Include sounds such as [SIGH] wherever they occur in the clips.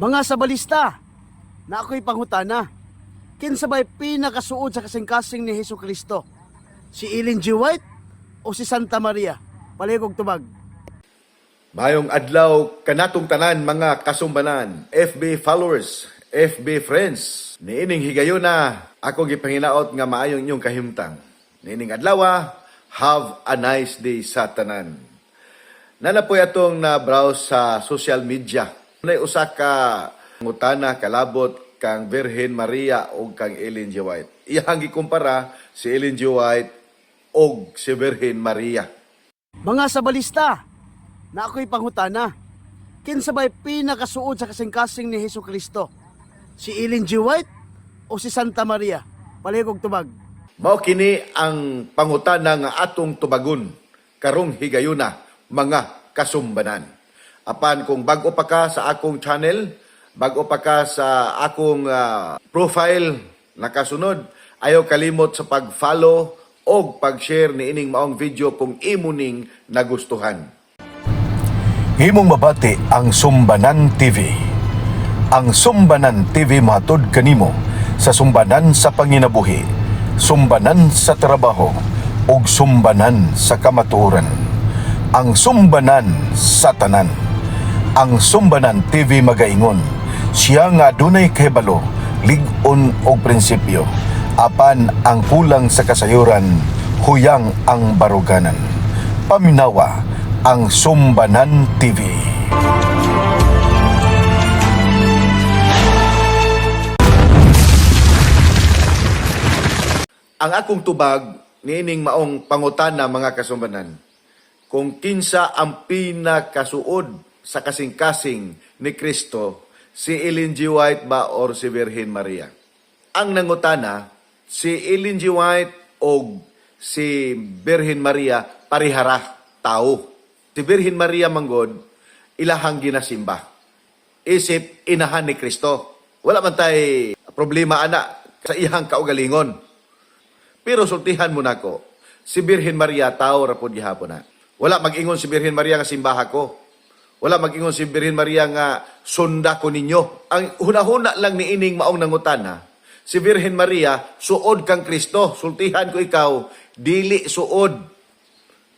Mga sabalista, na ako'y pangutana, kinsabay pinakasuod sa kasing-kasing ni Heso Kristo? Si Ellen G. White o si Santa Maria? Paligog tubag. Mayong adlaw kanatong tanan mga kasumbanan, FB followers, FB friends. Niining higayon na ako gipanginaot nga maayong inyong kahimtang. Niining adlaw, have a nice day sa tanan. Nana po atong na browse sa social media. Nay usa ka ngutana kalabot kang Virgin Maria o kang Ellen G. White. Iyang gikumpara si Ellen G. White og si Virgin Maria. Mga sabalista, na ako'y pangutana, kinsabay pinakasuod sa kasing-kasing ni Heso Kristo? Si Ellen G. White o si Santa Maria? Paligog tubag. Mao kini ang pangutana nga atong tubagon karong higayuna mga kasumbanan. Apan kung bago pa ka sa akong channel, bago pa ka sa akong ah, profile nakasunod, ayaw kalimot sa pag-follow o pag-share ni ining maong video kung imo ning nagustuhan. Himong mabati ang Sumbanan TV. Ang Sumbanan TV mahatod kanimo sa sumbanan sa panginabuhi, sumbanan sa trabaho, ug sumbanan sa kamatuoran. Ang Sumbanan sa tanan. Ang Sumbanan TV magaingon, siya nga dunay kahibalo, lig-on og prinsipyo. Apan ang kulang sa kasayuran, huyang ang baruganan. Paminawa ang Sumbanan TV. Ang akong tubag, niining maong pangutana mga kasumbanan, kung kinsa ang pinakasuod sa kasing-kasing ni Kristo, si Ellen G. White ba or si Virgin Maria? Ang nangutana, si Ellen G. White o si Virgin Maria parihara tao. Si Virgin Maria manggod, ilahang ginasimba. Isip inahan ni Kristo. Wala man tay problema ana sa ihang kaugalingon. Pero sultihan mo nako, si Birhen Maria tao ra pod gihapon na. Wala mag-ingon si Birhen Maria nga simbaha ko. Wala mag-ingon si Birhen Maria nga sunda ko ninyo. Ang hunahuna lang ni ining maong nangutana, si Birhen Maria suod kang Kristo. Sultihan ko ikaw, dili suod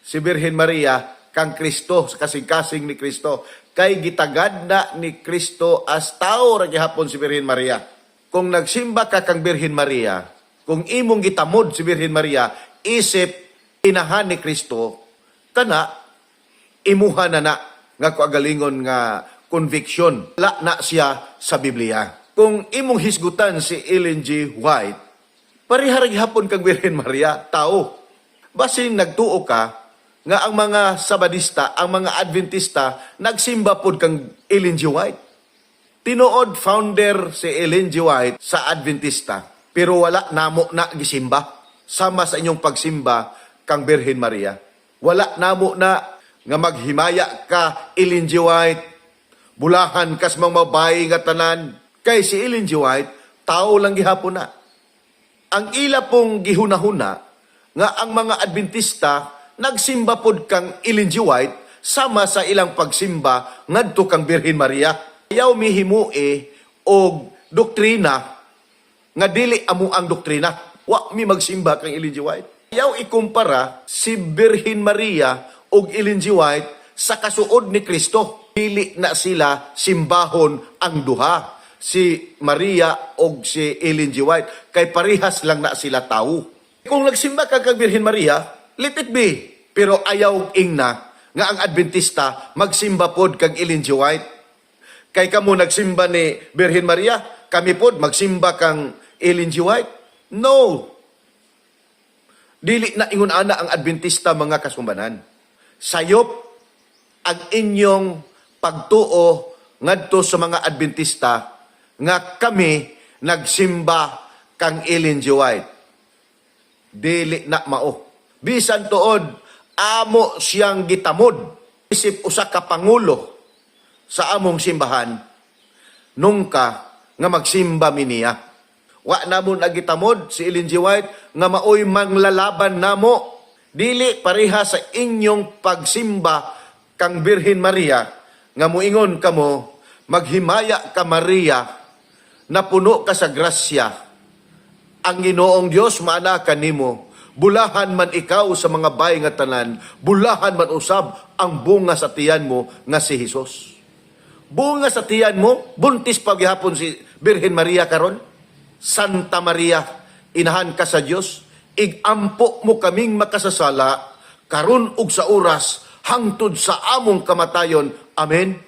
si Birhen Maria kang Kristo kasing-kasing ni Kristo kay gitagad na ni Kristo as tao ra gihapon si Birhen Maria. Kung nagsimba ka kang Birhen Maria, kung imong gitamod si Birhen Maria, isip inahan ni Kristo, kana imuha na na nga kuagalingon nga conviction. La na siya sa Biblia. Kung imong hisgutan si Ellen G. White, pariharag hapon kang Birhen Maria, tao. Basin nagtuo ka nga ang mga Sabadista, ang mga Adventista, nagsimba pod kang Ellen G. White. Tinuod founder si Ellen G. White sa Adventista, pero wala namo na gisimba. Sama sa inyong pagsimba kang Birhen Maria. Wala namo na nga maghimaya ka Ellen G. White, bulahan kas mga mabayi nga tanan. Kay si Ellen G. White, tao lang gihapon na. Ang ila pong gihunahuna nga ang mga Adventista nagsimba pod kang Ellen G. White sama sa ilang pagsimba ngadto kang Birhen Maria. Ayaw mihimue og doktrina nga dili amo ang doktrina. Wa mi magsimba kang Ellen G. White. Ayaw ikumpara si Birhen Maria og Ellen G. White sa kasuod ni Kristo. Dili na sila simbahon ang duha. Si Maria og si Ellen G. White. Kay parihas lang na sila tao. Kung nagsimba ka kang Birhen Maria, let it be. Pero ayaw ingna nga ang Adventista magsimba pod kang Ellen G. White. Kay kamo nagsimba ni Birhen Maria, kami pod magsimba kang Ellen G. White? No. Dili na ingon ana ang Adventista mga kasumbanan. Sayop ang inyong pagtuo ngadto sa mga Adventista nga kami nagsimba kang Ellen G. White. Dili na mao. Bisan tuod, amo siyang gitamod. Isip usa ka pangulo sa among simbahan, nung ka nga magsimba mi niya. Wa na mo nagitamod si Ellen G. White nga maoy manglalaban namo. Dili pareha sa inyong pagsimba kang Birhen Maria nga muingon kamo maghimaya ka Maria na puno ka sa grasya. Ang Ginoong Dios maana kanimo. Bulahan man ikaw sa mga bay nga tanan, bulahan man usab ang bunga sa tiyan mo nga si Hesus. Bunga sa tiyan mo, buntis pa si Birhen Maria karon. Santa Maria, inahan ka sa Dios, igampo mo kaming makasasala karon ug sa oras hangtod sa among kamatayon. Amen.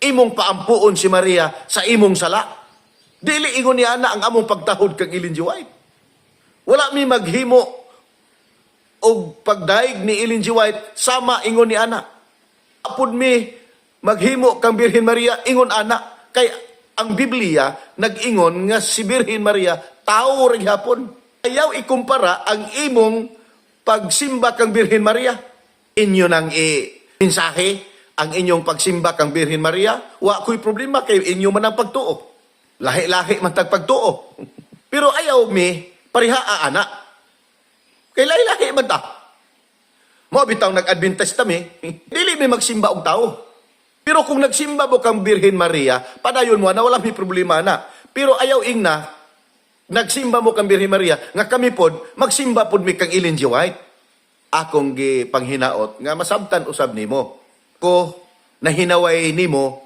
Imong paampuon si Maria sa imong sala. Dili ingon niya na ang among pagtahod kag G. White. Wala mi maghimo og pagdaig ni Ellen G. White sama ingon ni ana. Apod mi maghimo kang Birhen Maria ingon ana kay ang Biblia nag-ingon nga si Birhen Maria tao ring hapon. Ayaw ikumpara ang imong pagsimba kang Birhen Maria. Inyo nang i mensahe ang inyong pagsimba kang Birhen Maria. Wa ko'y problema kay inyo man ang pagtuo. Lahi-lahi man tag pagtuo. Pero ayaw mi pariha ana. Kay lahi-lahi man ta. Mo bitaw nag-adventist mi, [LAUGHS] dili mi magsimba og tao. Pero kung nagsimba mo kang Birhen Maria, padayon mo na wala may problema na. Pero ayaw ing na, nagsimba mo kang Birhen Maria, nga kami pod, magsimba pod mi kang Ellen G. White. Akong gi panghinaot, nga masabtan usab nimo. Ko, nahinaway nimo,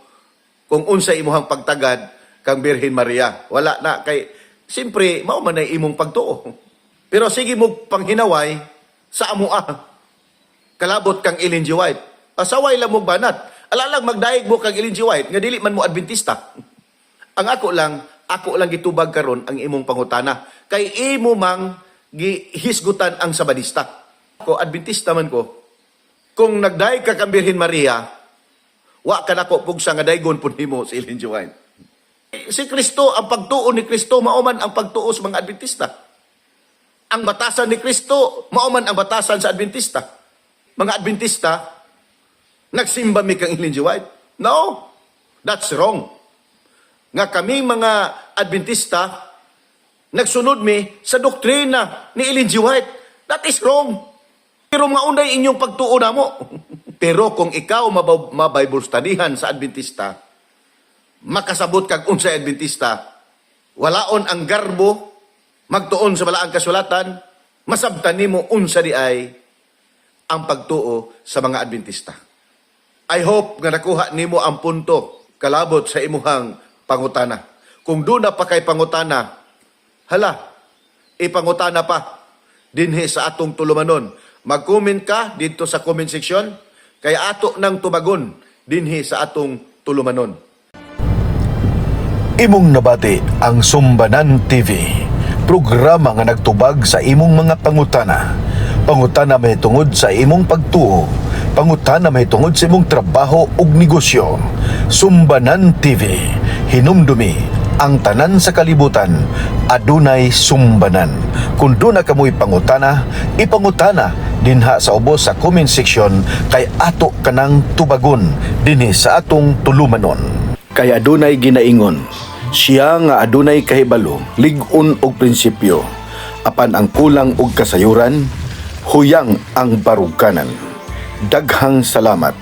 kung unsa imuhang pagtagad kang Birhen Maria. Wala na, kay, simpre, mao man imong pagtuo. Pero sige mo panghinaway sa amoa. Kalabot kang Ellen G. White. Asaway lang mo banat. Alalang magdaig mo kang Ellen G. White, nga dili man mo Adventista. Ang ako lang, ako lang gitubag karon ang imong pangutana. Kay imo mang gihisgutan ang sabadista. Ako, Adventista man ko. Kung nagdaig ka kang Birhen Maria, wa ka nako pugsa nga daygon pud nimo si Ellen. White. Si Kristo, ang pagtuo ni Kristo, mauman ang pagtuo sa mga Adventista. Ang batasan ni Kristo, mauman ang batasan sa Adventista. Mga Adventista, nagsimba mi kang Ellen G. White. No, that's wrong. Nga kami mga Adventista, nagsunod mi sa doktrina ni Ellen G. White. That is wrong. Pero mga unday inyong pagtuo na mo. [LAUGHS] Pero kung ikaw mab- ma-Bible studyhan sa Adventista, makasabot kag unsay Adventista, walaon ang garbo, magtuon sa balaang kasulatan, masabtan nimo unsa di ay ang pagtuo sa mga Adventista. I hope nga nakuha nimo ang punto kalabot sa imuhang pangutana. Kung doon na pa kay pangutana, hala, ipangutana pa dinhi sa atong tulumanon. Mag-comment ka dito sa comment section kay ato nang tubagon dinhi sa atong tulumanon. Imong nabati ang Sumbanan TV. Programa nga nagtubag sa imong mga pangutana. Pangutana may tungod sa imong pagtuo. Pangutana may tungod sa imong trabaho ug negosyo. Sumbanan TV. Hinumdumi ang tanan sa kalibutan adunay sumbanan. Kung doon na kamoy pangutana, ipangutana dinha sa ubos sa comment section kay ato kanang tubagon dinhi sa atong tulumanon. Kay adunay ginaingon, siya nga adunay kahibalo, ligon og prinsipyo, apan ang kulang og kasayuran, huyang ang baruganan. Daghang salamat.